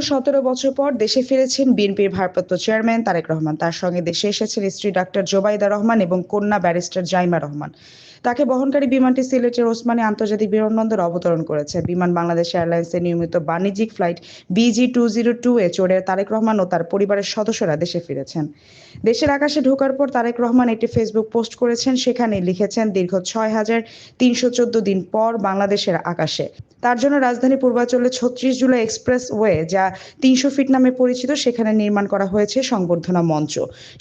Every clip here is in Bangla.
সতেরো বছর পর দেশে ফিরেছেন বিএনপির ভারপ্রাপ্ত চেয়ারম্যান তারেক রহমান। তার সঙ্গে দেশে এসেছেন স্ত্রী ডাক্তার জোবাইদা রহমান এবং কন্যা ব্যারিস্টার জাইমা রহমান। তাকে বহনকারী বিমানটি সিলেটের ওসমানী আন্তর্জাতিক বিমানবন্দরে অবতরণ করেছে। বিমান বাংলাদেশ এয়ারলাইন্সের নিয়মিত বাণিজ্যিক flight BG two zero two এ চড়ে তারেক রহমান ও তার পরিবারের সদস্যরা দেশে ফিরেছেন। দেশের আকাশে ঢোকার পর তারেক রহমান একটি ফেসবুক পোস্ট করেছেন। সেখানে লিখেছেন, দীর্ঘ ছয় হাজার তিনশো চোদ্দ দিন পর বাংলাদেশের আকাশে। তার জন্য রাজধানী পূর্বাঞ্চলে ছত্রিশ জুলাই এক্সপ্রেস ওয়ে যা তিনশো ফিট নামে পরিচিত, সেখানে নির্মাণ করা হয়েছে সংবর্ধনা মঞ্চ।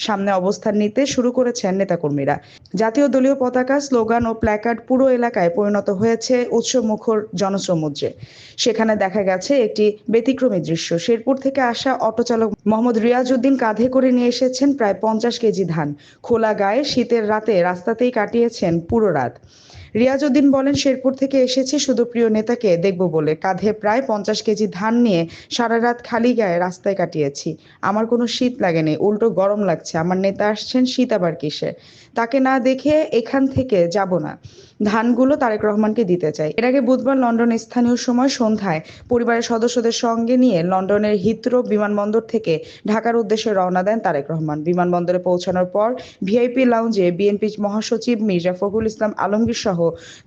সামনে অবস্থান নিতে শুরু করেছেন নেতাকর্মীরা। জাতীয় দলীয় পতাকা, স্লোগান ও প্ল্যাকার্ড পুরো এলাকায় পরিণত হয়েছে উৎসব মুখর জনসমুদ্রে। সেখানে দেখা গেছে একটি ব্যতিক্রমী দৃশ্য। শেরপুর থেকে আসা অটো চালক মোহাম্মদ রিয়াজউদ্দিন কাঁধে করে নিয়ে এসেছেন প্রায় পঞ্চাশ কেজি ধান। খোলা গায়ে শীতের রাতে রাস্তাতেই কাটিয়েছেন পুরো রাত। রিয়াজউদ্দিন বলেন, শেরপুর থেকে এসেছি, শুধু প্রিয় নেতাকে দেখব বলে। কাঁধে প্রায় পঞ্চাশ কেজি ধান নিয়ে সারা রাত খালি গায়ে রাস্তায় কাটিয়েছি। আমার কোনো শীত লাগেনি, উল্টো গরম লাগছে। আমার নেতা আসছেন, শীত আবার কিসে তাকে না দেখে এখান থেকে যাব না। ধানগুলো তারেক রহমানকে দিতে চায় এর আগে বুধবার লন্ডনে স্থানীয় সময় সন্ধ্যায় পরিবারের সদস্যদের সঙ্গে নিয়ে লন্ডনের হিথ্রো বিমানবন্দর থেকে ঢাকার উদ্দেশ্যে রওনা দেন তারেক রহমান। বিমানবন্দরে পৌঁছানোর পর ভিআইপি লাউঞ্জে বিএনপি মহাসচিব মির্জা ফখরুল ইসলাম আলমগীর সহ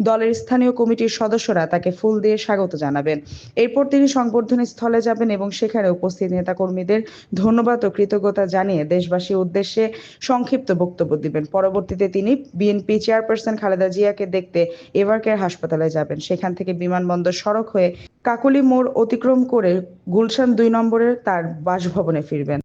দলের স্থানীয় কমিটির সদস্যরা তাকে ফুল দিয়ে স্বাগত জানাবেন। এরপর তিনি সংবর্ধনা স্থলে যাবেন এবং সেখানে উপস্থিত নেতাকর্মীদের ধন্যবাদ ও কৃতজ্ঞতা জানিয়ে দেশবাসীর উদ্দেশ্যে সংক্ষিপ্ত বক্তব্য দিবেন। পরবর্তীতে তিনি বিএনপি চেয়ারপারসন খালেদা জিয়াকে দেখতে এভারকেয়ার হাসপাতালে যাবেন। সেখান থেকে বিমানবন্দর সড়ক হয়ে কাকুলি মোড় অতিক্রম করে গুলশান দুই নম্বরের তার বাসভবনে ফিরবেন।